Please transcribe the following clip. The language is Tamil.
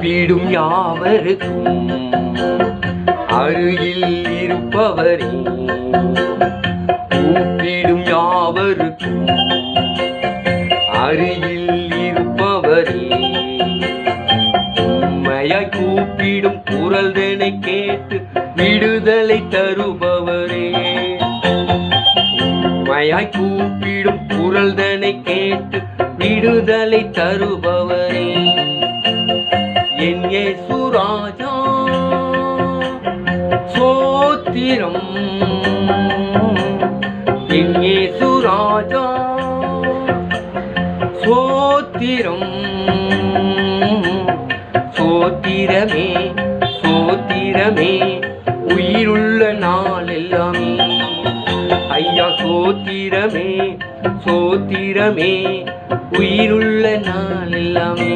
ஒப்பிடும் யாவருக்கும். அருகில் இருப்பவரே கூப்பிடும் யாவருக்கும். அருகில் இருப்பவரே உண்மையாய் கூப்பிடும் குரல்தனை கேட்டு விடுதலை தருபவரே. உண்மையாய் கூப்பிடும் குரல்தனை கேட்டு விடுதலை தருபவரே. என் சுராஜா சோத்திரம். என் சுராஜா சோத்திரம். சோத்திரமே சோத்திரமே உயிருள்ள நாள் எல்லாமே ஐயா சோத்திரமே சோத்திரமே உயிருள்ள நாள் எல்லாமே